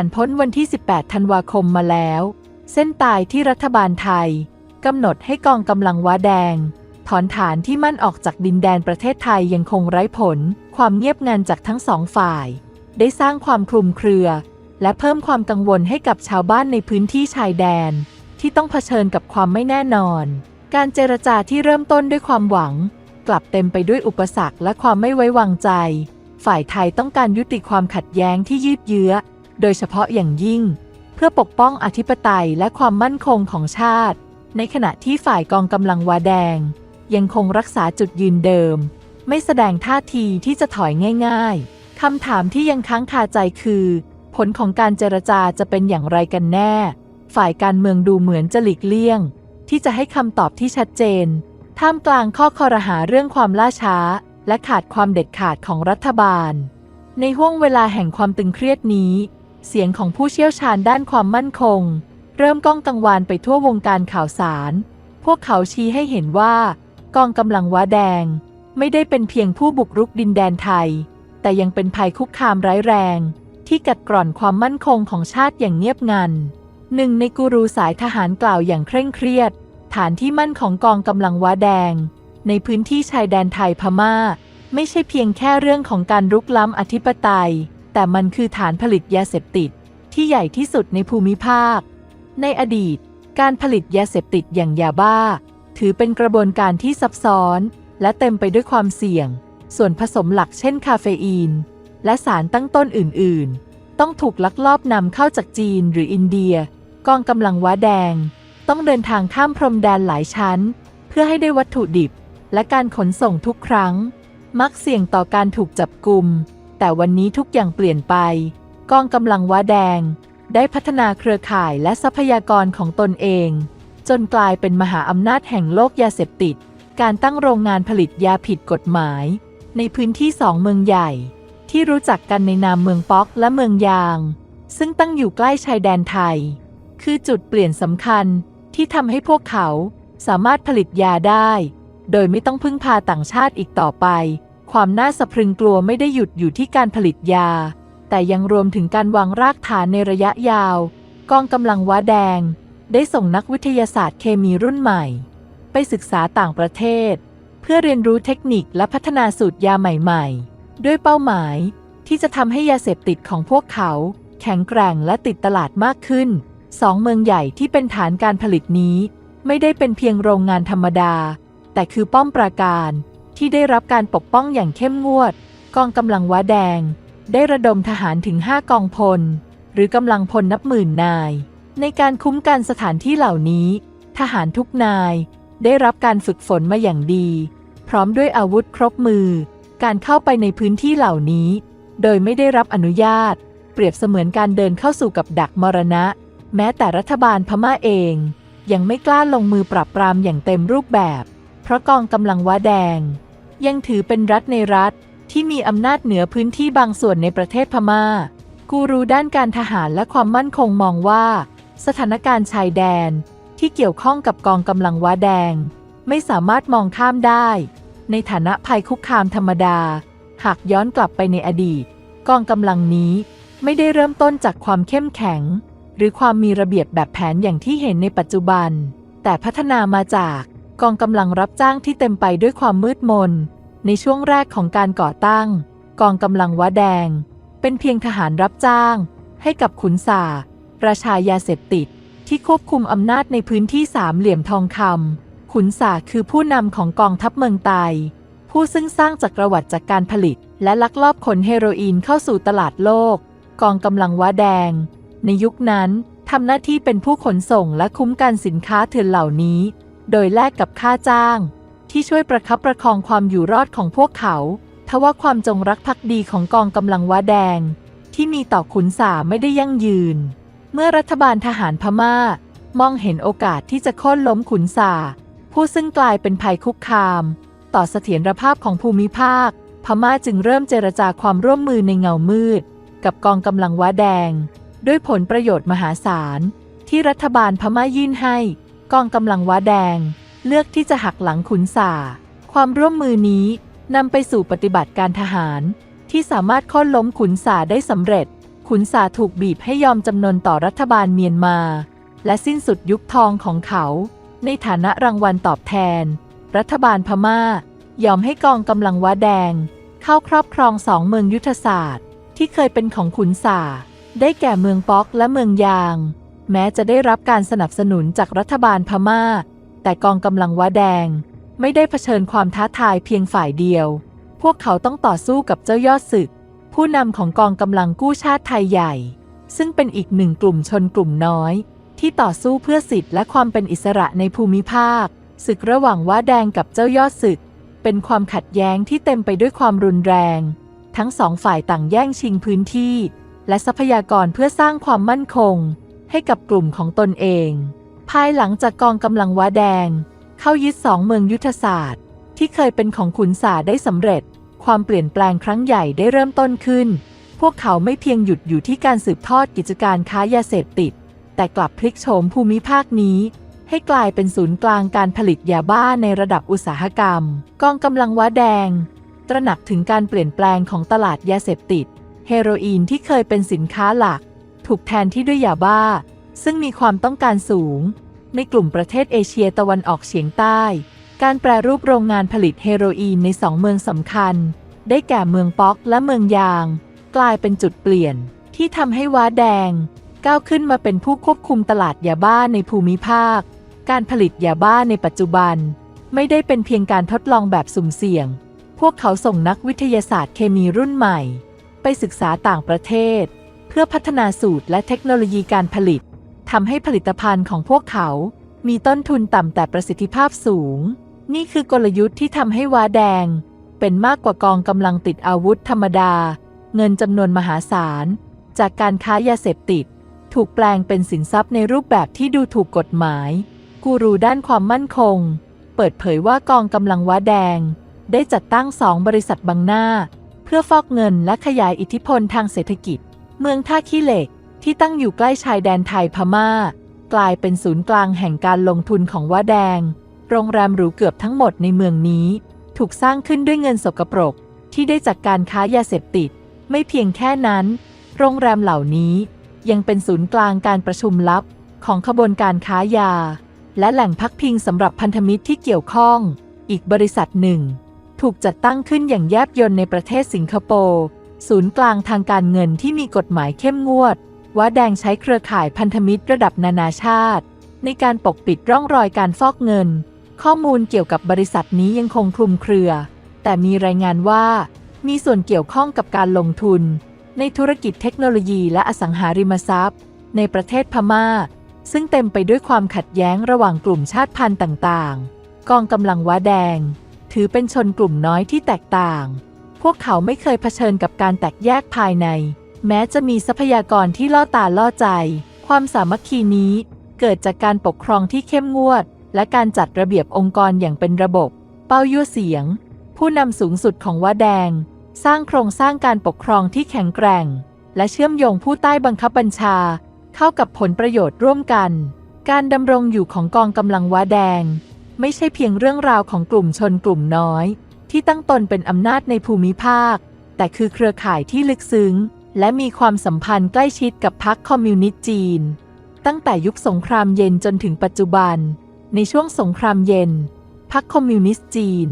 านพ้นวันที่ 18 ธันวาคมมาแล้ว เส้นตายที่รัฐบาลไทยกำหนดให้กองกำลังว้าแดง ถอนฐานที่มั่นออกจากดินแดนประเทศไทยยังคงไร้ผล ความเงียบงันจากทั้งสองฝ่าย ได้สร้างความคลุมเครือ และเพิ่มความกังวลให้กับชาวบ้านในพื้นที่ชายแดน ที่ต้องเผชิญกับความไม่แน่นอน การเจรจาที่เริ่มต้นด้วยความหวัง กลับเต็มไปด้วยอุปสรรคและความไม่ไว้วางใจ ฝ่ายไทยต้องการยุติความขัดแย้งที่ยืดเยื้อ โดยเฉพาะอย่างยิ่ง เพื่อปกป้องอธิปไตยและความมั่นคงของชาติ ในขณะที่ฝ่ายกองกำลังวาแดง ยังคงรักษาจุดยืนเดิม ไม่แสดงท่าทีที่จะถอยง่ายๆคำถามที่ยังค้างคาใจคือ ผลของการเจรจาจะเป็นอย่างไรกันแน่ ฝ่ายการเมืองดูเหมือนจะหลีกเลี่ยง ที่จะให้คำตอบที่ชัดเจน ท่ามกลางข้อคอรหาเรื่องความล่าช้า และขาดความเด็ดขาดของรัฐบาล ในห่วงเวลาแห่งความตึงเครียดนี้ เสียงของผู้เชี่ยวชาญด้านความมั่นคง เริ่มก้องกังวานไปทั่ววงการข่าวสาร พวกเขาชี้ให้เห็นว่า กองกำลังว้าแดง ไม่ได้เป็นเพียงผู้บุกรุกดินแดนไทย แต่ยังเป็นภัยคุกคามร้ายแรง ที่กัดกร่อนความมั่นคงของชาติอย่างเงียบงันหนึ่งในกูรูสายทหารกล่าวอย่างเคร่งเครียด ฐานที่มั่นของกองกำลังว้าแดง ในพื้นที่ชายแดนไทยพม่า ไม่ใช่เพียงแค่เรื่องของการรุกล้ำอธิปไตย แต่มันคือฐานผลิตยาเสพติดที่ใหญ่ที่สุดในภูมิภาค ในอดีต การผลิตยาเสพติดอย่างยาบ้า ถือเป็นกระบวนการที่ซับซ้อน และเต็มไปด้วยความเสี่ยง ส่วนผสมหลักเช่นคาเฟอีน และสารตั้งต้นอื่น ๆ ต้องถูกลักลอบนำเข้าจากจีนหรืออินเดีย กองกำลังว้าแดง ต้องเดินทางข้ามพรมแดนหลายชั้น เพื่อให้ได้วัตถุดิบ และการขนส่งทุกครั้ง มักเสี่ยงต่อการถูกจับกลุ่ม แต่วันนี้ทุกอย่างเปลี่ยนไป กองกำลังว้าแดง ได้พัฒนาเครือข่ายและทรัพยากรของตนเอง จนกลายเป็นมหาอำนาจแห่งโลกยาเสพติด การตั้งโรงงานผลิตยาผิดกฎหมาย ในพื้นที่สองเมืองใหญ่ ที่รู้จักกันในนามเมืองป๊อกและเมืองยาง ซึ่งตั้งอยู่ใกล้ชายแดนไทย คือจุดเปลี่ยนสำคัญที่ทำให้พวกเขาสามารถผลิตยาได้ โดยไม่ต้องพึ่งพาต่างชาติอีกต่อไป ความน่าสะพรึงกลัวไม่ได้หยุดอยู่ที่การผลิตยา แต่ยังรวมถึงการวางรากฐานในระยะยาว กองกำลังว้าแดง ได้ส่งนักวิทยาศาสตร์เคมีรุ่นใหม่ ไปศึกษาต่างประเทศ เพื่อเรียนรู้เทคนิคและพัฒนาสูตรยาใหม่ๆ ด้วยเป้าหมายที่จะทำให้ยาเสพติดของพวกเขา แข็งแกร่งและติดตลาดมากขึ้นสองเมืองใหญ่ที่เป็นฐานการผลิตนี้ ไม่ได้เป็นเพียงโรงงานธรรมดา แต่คือป้อมปราการ ที่ได้รับการปกป้องอย่างเข้มงวด กองกำลังว้าแดง ได้ระดมทหารถึง 5 กองพล หรือกำลังพลนับหมื่นนาย ในการคุ้มกันสถานที่เหล่านี้ ทหารทุกนาย ได้รับการฝึกฝนมาอย่างดี พร้อมด้วยอาวุธครบมือ การเข้าไปในพื้นที่เหล่านี้ โดยไม่ได้รับอนุญาต เปรียบเสมือนการเดินเข้าสู่กับดักมรณะ แม้แต่รัฐบาลพม่าเอง ยังไม่กล้าลงมือปราบปรามอย่างเต็มรูปแบบ เพราะกองกำลังว้าแดง ยังถือเป็นรัฐในรัฐที่มีอำนาจเหนือพื้นที่บางส่วนในประเทศพม่า กูรูด้านการทหารและความมั่นคงมองว่า สถานการณ์ชายแดนที่เกี่ยวข้องกับกองกำลังว้าแดง ไม่สามารถมองข้ามได้ ในฐานะภัยคุกคามธรรมดา หากย้อนกลับไปในอดีต กองกำลังนี้ไม่ได้เริ่มต้นจากความเข้มแข็ง หรือความมีระเบียบแบบแผนอย่างที่เห็นในปัจจุบัน แต่พัฒนามาจาก กองกำลังรับจ้างที่เต็มไปด้วยความมืดมน ในช่วงแรกของการก่อตั้ง กองกำลังว้าแดง เป็นเพียงทหารรับจ้าง ให้กับขุนสาราชายาเสพติด ที่ควบคุมอำนาจในพื้นที่สามเหลี่ยมทองคำขุนสาคือผู้นำของกองทัพเมืองไตผู้ซึ่งสร้างจักรวรรดิจากการผลิต และลักลอบขนเฮโรอีนเข้าสู่ตลาดโลก กองกำลังว้าแดง ในยุคนั้นทำหน้าที่เป็นผู้ขนส่งและคุ้มกันสินค้าเถื่อนเหล่านี้ โดยแลกกับค่าจ้าง ที่ช่วยประคับประคองความอยู่รอดของพวกเขาทว่าความจงรักภักดีของกองกำลังว้าแดง ที่มีต่อขุนสาไม่ได้ยั่งยืน เมื่อรัฐบาลทหารพม่า มองเห็นโอกาสที่จะโค่นล้มขุนสาผู้ซึ่งกลายเป็นภัยคุกคาม ต่อเสถียรภาพของภูมิภาค พม่าจึงเริ่มเจรจาความร่วมมือในเงามืด กับกองกำลังว้าแดง ด้วยผลประโยชน์มหาศาล ที่รัฐบาลพม่ายื่นให้ กองกำลังว้าแดง เลือกที่จะหักหลังขุนสาความร่วมมือนี้นำไปสู่ปฏิบัติการทหาร ที่สามารถค่นล้มขุนสาได้สำเร็จขขุนสาถูกบีบให้ยอมจำนนต่อรัฐบาลเมียนมา และสิ้นสุดยุคทองของเขา ในฐานะรางวัลตอบแทน รัฐบาลพม่า ยอมให้กองกำลังว้าแดง เข้าครอบครองสองเมืองยุทธศาสตร์ ที่เคยเป็นของขุนสาได้แก่เมืองป๊อกและเมืองยาง แม้จะได้รับการสนับสนุนจากรัฐบาลพม่า แต่กองกำลังว้าแดง ไม่ได้เผชิญความท้าทายเพียงฝ่ายเดียว พวกเขาต้องต่อสู้กับเจ้ายอดศึก ผู้นำของกองกำลังกู้ชาติไทยใหญ่ ซึ่งเป็นอีกหนึ่งกลุ่มชนกลุ่มน้อย ที่ต่อสู้เพื่อสิทธิและความเป็นอิสระในภูมิภาค ศึกระหว่างว้าแดงกับเจ้ายอดศึก เป็นความขัดแย้งที่เต็มไปด้วยความรุนแรง ทั้งสองฝ่ายต่างแย่งชิงพื้นที่ และทรัพยากรเพื่อสร้างความมั่นคง ให้กับกลุ่มของตนเอง ภายหลังจากกองกำลังว้าแดง เข้ายึดสองเมืองยุทธศาสตร์ ที่เคยเป็นของขุนสาได้สำเร็จ ความเปลี่ยนแปลงครั้งใหญ่ได้เริ่มต้นขึ้น พวกเขาไม่เพียงหยุดอยู่ที่การสืบทอดกิจการค้ายาเสพติด แต่กลับพลิกโฉมภูมิภาคนี้ให้กลายเป็นศูนย์กลางการผลิตยาบ้าในระดับอุตสาหกรรม กองกำลังว้าแดง ตระหนักถึงการเปลี่ยนแปลงของตลาดยาเสพติด เฮโรอีนที่เคยเป็นสินค้าหลัก ถูกแทนที่ด้วยยาบ้า ซึ่งมีความต้องการสูง ในกลุ่มประเทศเอเชียตะวันออกเฉียงใต้ การแปรรูปโรงงานผลิตเฮโรอีนในสองเมืองสำคัญ ได้แก่เมืองป๊อกและเมืองยาง กลายเป็นจุดเปลี่ยนที่ทำให้ว้าแดง ก้าวขึ้นมาเป็นผู้ควบคุมตลาดยาบ้าในภูมิภาค การผลิตยาบ้าในปัจจุบัน ไม่ได้เป็นเพียงการทดลองแบบสุ่มเสี่ยง พวกเขาส่งนักวิทยาศาสตร์เคมีรุ่นใหม่ ไปศึกษาต่างประเทศ เพื่อพัฒนาสูตรและเทคโนโลยีการผลิตทำให้ผลิตภัณฑ์ของพวกเขา มีต้นทุนต่ำแต่ประสิทธิภาพสูง นี่คือกลยุทธ์ที่ทำให้ว้าแดง เป็นมากกว่ากองกำลังติดอาวุธธรรมดา เงินจำนวนมหาศาล จากการค้ายาเสพติด ถูกแปลงเป็นสินทรัพย์ในรูปแบบที่ดูถูกกฎหมาย กูรูด้านความมั่นคง เปิดเผยว่ากองกำลังว้าแดง ได้จัดตั้งสองบริษัทบังหน้า เพื่อฟอกเงินและขยายอิทธิพลทางเศรษฐกิจ เมืองท่าขี้เหล็กที่ตั้งอยู่ใกล้ชายแดนไทยพม่า กลายเป็นศูนย์กลางแห่งการลงทุนของว้าแดง โรงแรมหรูเกือบทั้งหมดในเมืองนี้ ถูกสร้างขึ้นด้วยเงินสกปรก ที่ได้จากการค้ายาเสพติด ไม่เพียงแค่นั้น โรงแรมเหล่านี้ยังเป็นศูนย์กลางการประชุมลับ ของขบวนการค้ายา และแหล่งพักพิงสำหรับพันธมิตรที่เกี่ยวข้อง อีกบริษัทหนึ่ง ถูกจัดตั้งขึ้นอย่างแยบยลในประเทศสิงคโปร์ ศูนย์กลางทางการเงินที่มีกฎหมายเข้มงวดว่าแดงใช้เครือข่ายพันธมิตรระดับนานาชาติ ในการปกปิดร่องรอยการฟอกเงิน ข้อมูลเกี่ยวกับบริษัทนี้ยังคงคลุมเครือ แต่มีรายงานว่า มีส่วนเกี่ยวข้องกับการลงทุน ในธุรกิจเทคโนโลยีและอสังหาริมทรัพย์ ในประเทศพม่า ซึ่งเต็มไปด้วยความขัดแย้งระหว่างกลุ่มชาติพันธุ์ต่าง ๆ กองกำลังว้าแดง ถือเป็นชนกลุ่มน้อยที่แตกต่าง พวกเขาไม่เคยเผชิญกับการแตกแยกภายใน แม้จะมีทรัพยากรที่ล่อตาล่อใจ ความสามัคคีนี้เกิดจากการปกครองที่เข้มงวด และการจัดระเบียบองค์กรอย่างเป็นระบบ เป้ายั่วเสียง ผู้นำสูงสุดของว้าแดง สร้างโครงสร้างการปกครองที่แข็งแกร่ง และเชื่อมโยงผู้ใต้บังคับบัญชา เข้ากับผลประโยชน์ร่วมกัน การดำรงอยู่ของกองกำลังว้าแดง ไม่ใช่เพียงเรื่องราวของกลุ่มชนกลุ่มน้อย ที่ตั้งตนเป็นอำนาจในภูมิภาค แต่คือเครือข่ายที่ลึกซึ้ง และมีความสัมพันธ์ใกล้ชิดกับพรรคคอมมิวนิสต์จีน ตั้งแต่ยุคสงครามเย็นจนถึงปัจจุบัน ในช่วงสงครามเย็นพรรคคอมมิวนิสต์จีน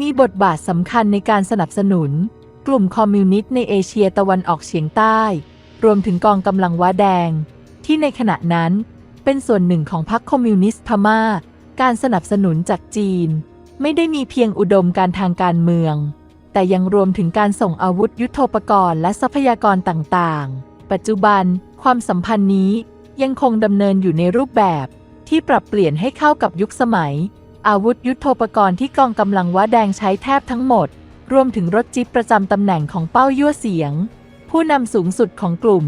มีบทบาทสำคัญในการสนับสนุน กลุ่มคอมมิวนิสต์ในเอเชียตะวันออกเฉียงใต้ รวมถึงกองกำลังว้าแดง ที่ในขณะนั้นเป็นส่วนหนึ่งของพรรคคอมมิวนิสต์พม่า การสนับสนุนจากจีน ไม่ได้มีเพียงอุดมการทางการเมือง แต่ยังรวมถึงการส่งอาวุธยุโทโธปกรณ์และทรัพยากรต่างๆ ปัจจุบันความสัมพันธ์นี้ยังคงดำเนินอยู่ในรูปแบบที่ปรับเปลี่ยนให้เข้ากับยุคสมัย อาวุธยุโทโธปกรณ์ที่กองกำลังว้าแดงใช้แทบทั้งหมด รวมถึงรถจิ๊บประจำตำแหน่งของเป้ายั่วเสียง ผู้นำสูงสุดของกลุ่ม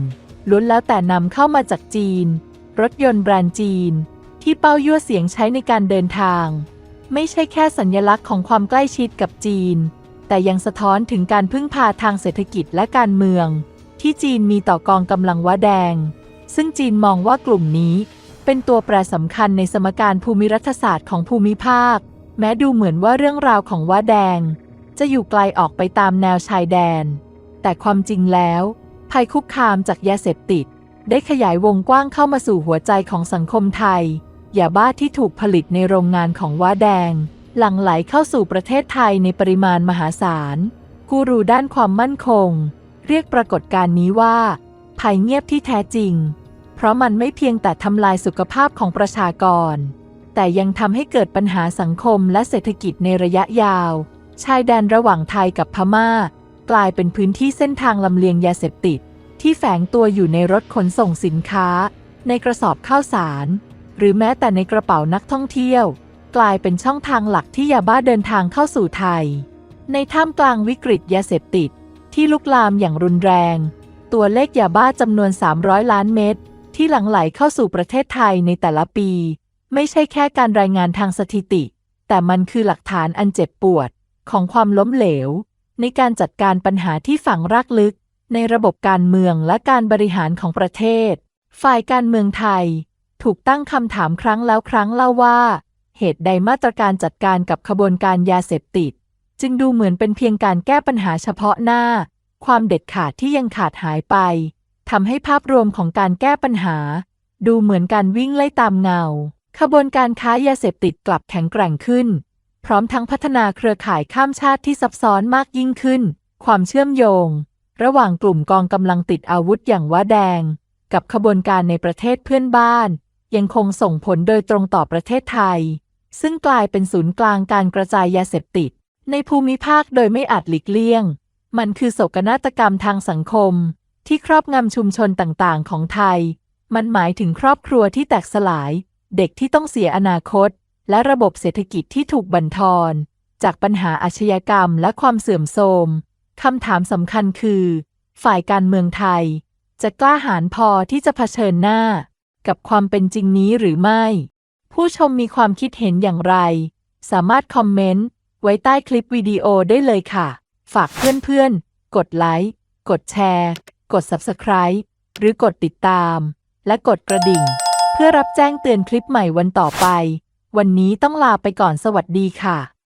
ล้วนแล้วแต่นำเข้ามาจากจีน รถยนต์แบรนด์จีน ที่เป้ายั่วเสียงใช้ในการเดินทาง ไม่ใช่แค่สัญลักษณ์ของความใกล้ชิดกับจีน แต่ยังสะท้อนถึงการพึ่งพาทางเศรษฐกิจและการเมือง ที่จีนมีต่อกองกำลังว้าแดง ซึ่งจีนมองว่ากลุ่มนี้ เป็นตัวแปรสำคัญในสมการภูมิรัฐศาสตร์ของภูมิภาค แม้ดูเหมือนว่าเรื่องราวของว้าแดง จะอยู่ไกลออกไปตามแนวชายแดน แต่ความจริงแล้ว ภัยคุกคามจากยาเสพติด ได้ขยายวงกว้างเข้ามาสู่หัวใจของสังคมไทย ยาบ้าที่ถูกผลิตในโรงงานของว้าแดง หลั่งไหลเข้าสู่ประเทศไทยในปริมาณมหาศาลกูรูด้านความมั่นคง เรียกปรากฏการณ์นี้ว่า ภัยเงียบที่แท้จริง เพราะมันไม่เพียงแต่ทำลายสุขภาพของประชากร แต่ยังทำให้เกิดปัญหาสังคมและเศรษฐกิจในระยะยาว ชายแดนระหว่างไทยกับพม่า กลายเป็นพื้นที่เส้นทางลำเลียงยาเสพติด ที่แฝงตัวอยู่ในรถขนส่งสินค้า ในกระสอบข้าวสาร หรือแม้แต่ในกระเป๋านักท่องเที่ยว กลายเป็นช่องทางหลักที่ยาบ้าเดินทางเข้าสู่ไทย ในท่ามกลางวิกฤตยาเสพติด ที่ลุกลามอย่างรุนแรง ตัวเลขยาบ้าจำนวน 300 ล้านเม็ดที่หลั่งไหลเข้าสู่ประเทศไทยในแต่ละปี ไม่ใช่แค่การรายงานทางสถิติ แต่มันคือหลักฐานอันเจ็บปวด ของความล้มเหลว ในการจัดการปัญหาที่ฝังรากลึก ในระบบการเมืองและการบริหารของประเทศ ฝ่ายการเมืองไทย ถูกตั้งคำถามครั้งแล้วครั้งเล่าว่า เหตุใดมาตรการจัดการกับขบวนการยาเสพติด จึงดูเหมือนเป็นเพียงการแก้ปัญหาเฉพาะหน้า ความเด็ดขาดที่ยังขาดหายไปทำให้ภาพรวมของการแก้ปัญหา ดูเหมือนการวิ่งไล่ตามเงา ขบวนการค้ายาเสพติดกลับแข็งแกร่งขึ้น พร้อมทั้งพัฒนาเครือข่ายข้ามชาติที่ซับซ้อนมากยิ่งขึ้น ความเชื่อมโยง ระหว่างกลุ่มกองกำลังติดอาวุธอย่างว่าแดง กับขบวนการในประเทศเพื่อนบ้าน ยังคงส่งผลโดยตรงต่อประเทศไทย ซึ่งกลายเป็นศูนย์กลางการกระจายยาเสพติด ในภูมิภาคโดยไม่อาจหลีกเลี่ยง มันคือโศกนาฏกรรมทางสังคม ที่ครอบงำชุมชนต่างๆ ของไทย มันหมายถึงครอบครัวที่แตกสลาย เด็กที่ต้องเสียอนาคต และระบบเศรษฐกิจที่ถูกบั่นทอน จากปัญหาอาชญากรรมและความเสื่อมโทรมคำถามสำคัญคือ ฝ่ายการเมืองไทย จะกล้าหาญพอที่จะเผชิญหน้า กับความเป็นจริงนี้หรือไม่ ผู้ชมมีความคิดเห็นอย่างไร สามารถคอมเมนต์ ไว้ใต้คลิปวิดีโอได้เลยค่ะ ฝากเพื่อนๆ กดไลค์ กดแชร์ กด Subscribe หรือกดติดตาม และกดกระดิ่ง เพื่อรับแจ้งเตือนคลิปใหม่วันต่อไป วันนี้ต้องลาไปก่อนสวัสดีค่ะ